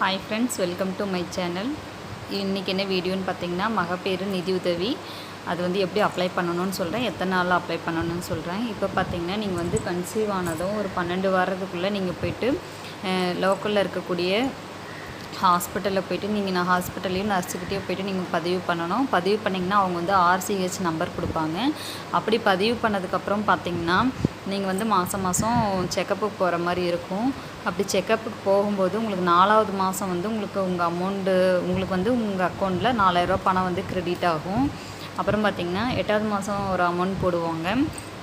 Hi friends welcome to my channel இன்றைக்கி என்ன வீடியோன்னு பார்த்தீங்கன்னா மகப்பேறு நிதி உதவி. அது வந்து எப்படி அப்ளை பண்ணணும்னு சொல்கிறேன் எத்தனை நாளில் அப்ளை பண்ணணும்னு சொல்கிறேன் இப்போ பார்த்தீங்கன்னா நீங்கள் வந்து கன்சீவ் ஆனதும் ஒரு பன்னெண்டு வாரத்துக்குள்ளே நீங்கள் போயிட்டு லோக்கலில் இருக்கக்கூடிய ஹாஸ்பிட்டலில் போய்ட்டு நீங்கள் நான் ஹாஸ்பிட்டல்லையும் நர்ஸுக்கிட்டே போய்ட்டு நீங்கள் பதிவு பண்ணணும். பதிவு பண்ணிங்கன்னா அவங்க வந்து ஆர்சிஹெச் நம்பர் கொடுப்பாங்க. அப்படி பதிவு பண்ணதுக்கப்புறம் பார்த்தீங்கன்னா நீங்கள் வந்து மாதம் மாதம் செக்கப்புக்கு போகிற மாதிரி இருக்கும். அப்படி செக்கப்புக்கு போகும்போது உங்களுக்கு நாலாவது மாதம் வந்து உங்களுக்கு உங்கள் அமௌண்ட்டு உங்களுக்கு வந்து உங்கள் அக்கௌண்ட்டில் நாலாயிரரூவா பணம் வந்து கிரெடிட் ஆகும். அப்புறம் பார்த்தீங்கன்னா எட்டாவது மாதம் ஒரு அமௌண்ட் போடுவாங்க.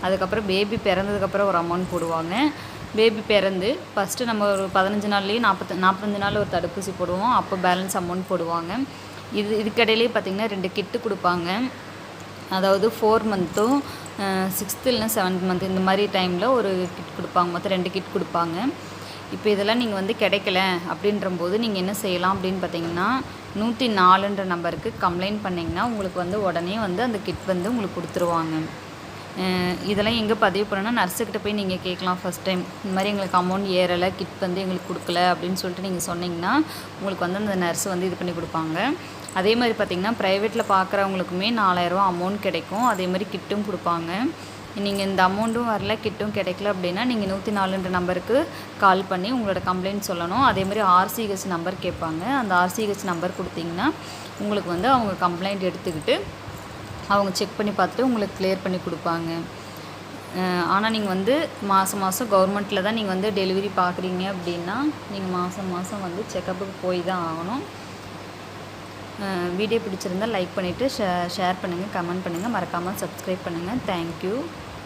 அதுக்கப்புறம் பேபி பிறந்ததுக்கப்புறம் ஒரு அமௌண்ட் போடுவாங்க. பேபி பிறந்து ஃபஸ்ட்டு நம்ம ஒரு பதினஞ்சு நாள்லேயே நாற்பத்தி நாற்பத்தஞ்சு நாள் ஒரு தடுப்பூசி போடுவோம். அப்போ பேலன்ஸ் அமௌண்ட் போடுவாங்க. இது இதுக்கிடையிலே பார்த்திங்கன்னா ரெண்டு கிட்டு கொடுப்பாங்க. அதாவது ஃபோர் மந்த்தும் சிக்ஸ்த்து இல்லைனா செவன்த் மந்த் இந்த மாதிரி டைமில் ஒரு கிட் கொடுப்பாங்க. மொத்தம் ரெண்டு கிட் கொடுப்பாங்க. இப்போ இதெல்லாம் நீங்கள் வந்து கிடைக்கல அப்படின்றபோது நீங்கள் என்ன செய்யலாம் அப்படின்னு பார்த்தீங்கன்னா நூற்றி நாலுன்ற நம்பருக்கு கம்ப்ளைண்ட் பண்ணிங்கன்னா உங்களுக்கு வந்து உடனே வந்து அந்த கிட் வந்து உங்களுக்கு கொடுத்துருவாங்க. இதெல்லாம் எங்கே பதிவு பண்ணணும்னா நர்ஸுக்கிட்ட போய் நீங்கள் கேட்கலாம் ஃபஸ்ட் டைம் இந்த மாதிரி எங்களுக்கு அமௌண்ட் ஏறலை கிட் வந்து எங்களுக்கு கொடுக்கல அப்படின்னு சொல்லிட்டு நீங்கள் சொன்னீங்கன்னா உங்களுக்கு வந்து அந்த நர்ஸ் வந்து இது பண்ணி கொடுப்பாங்க. அதே மாதிரி பார்த்தீங்கன்னா ப்ரைவேட்டில் பார்க்குறவங்களுக்குமே நாலாயிரரூவா அமௌண்ட் கிடைக்கும். அதே மாதிரி கிட்டும் கொடுப்பாங்க. நீங்கள் இந்த அமௌண்ட்டும் வரல கிட்டும் கிடைக்கல அப்படின்னா நீங்கள் நூற்றி நாலுன்ற நம்பருக்கு கால் பண்ணி உங்களோட கம்ப்ளைண்ட் சொல்லணும். அதே மாதிரி ஆர்சிஹெச் நம்பர் கேட்பாங்க. அந்த ஆர்சிஹெச் நம்பர் கொடுத்தீங்கன்னா உங்களுக்கு வந்து அவங்க கம்ப்ளைண்ட் எடுத்துக்கிட்டு அவங்க செக் பண்ணி பார்த்துட்டு உங்களுக்கு கிளியர் பண்ணி கொடுப்பாங்க. ஆனால் நீங்கள் வந்து மாதம் மாதம் கவர்மெண்ட்டில் தான் நீங்கள் வந்து டெலிவரி பார்க்குறீங்க அப்படின்னா நீங்கள் மாதம் மாதம் வந்து செக்கப்புக்கு போய் தான் ஆகணும். வீடியோ பிடிச்சிருந்தால் லைக் பண்ணிவிட்டு ஷே ஷேர் பண்ணுங்கள் கமெண்ட் பண்ணுங்கள் மறக்காமல் சப்ஸ்கிரைப் பண்ணுங்கள் தேங்க்யூ